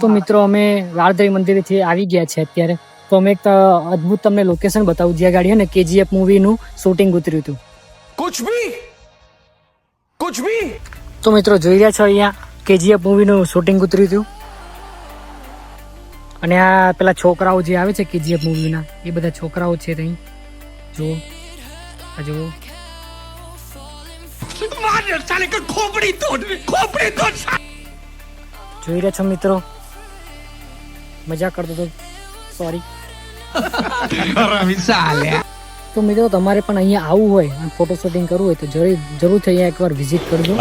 તો મિત્રો અમે રાળદરી મંદિરેથી આવી ગયા છે અત્યારે. તો અમે એક અદભુત તમને લોકેશન બતાવું. જ્યાં ગાડી ને કેજીએફ મૂવીનું શૂટિંગ ઉતર્યું હતું. કુછ ભી કુછ ભી તો મિત્રો જોઈ રહ્યા છો અહીંયા કેજીએફ મૂવીનું શૂટિંગ ઉતર્યું હતું. અને આ પેલા છોકરાઓ જે આવે છે કેજીએફ મૂવીના એ બધા છોકરાઓ છે ત્યાં. જો આ જુઓ. ખોપડી તોડ ખોપડી તોડ જોઈ રહ્યા છો મિત્રો? મજા કરતો તો સોરી તો મિત્રો તમારે પણ અહીંયા આવવું હોય અને ફોટો શૂટિંગ કરવું હોય તો જરૂર જરૂરથી અહીંયા એકવાર વિઝિટ કરજો.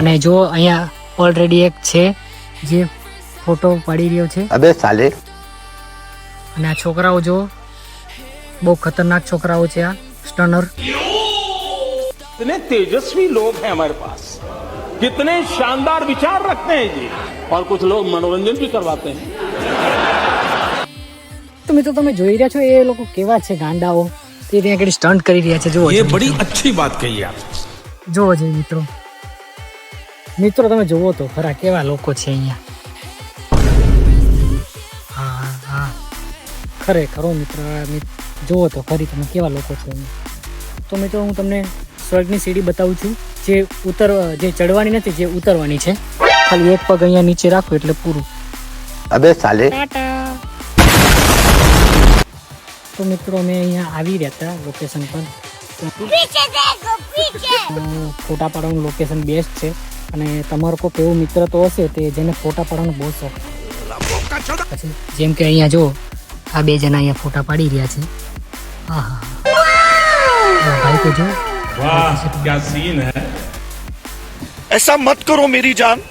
અને જો અહીંયા ઓલરેડી એક છે જે ફોટો પાડી રહ્યો છે. અબે સાલે. અને આ છોકરાઓ જો બહુ ખતરનાક છોકરાઓ છે આ સ્ટનર. તેજસ્વી લોગ હે અમારે પાસ कितने शानदार विचार रखते हैं जी और कुछ लोग मनोरंजन भी करवाते हैं તો મિત્રો તમે જોઈ રહ્યા છો એ લોકો કેવા છે ગાંડાઓ તે ત્યાં આગળ સ્ટન્ટ કરી રહ્યા છે જુઓ ये છો बड़ी મિત્રો. अच्छी बात कही आप જુઓ છે મિત્રો મિત્રો તમે જુઓ તો ખરા કેવા લોકો છે અહીંયા હા હા, હા ખરેખર હો મિત્રો આ મિત- જુઓ તો ખરી તમે કેવા લોકો છે અહીંયા તો મિત્રો હું તમને સ્વર્ગની સીડી બતાવું છું જે ઉતર જે ચડવાની નથી જે ઉતરવાની છે. ખાલી એક પગ અહીંયા નીચે રાખો એટલે પૂરું. અબે સાલે. તો મિત્રો અમે અહીંયા આવી રહ્યા હતા લોકેશન પર. ફોટા પાડવાનું લોકેશન બેસ્ટ છે. અને તમારો કોઈક એવો મિત્ર તો હશે તે જેને ફોટા પાડવાનો બહુ શોખ. પછી જેમ કે અહીંયા જો આ બે જણા અહીંયા ફોટા પાડી રહ્યા છે. હા હા ભાઈ તો જો. वाह क्या सीन है ऐसा मत करो मेरी जान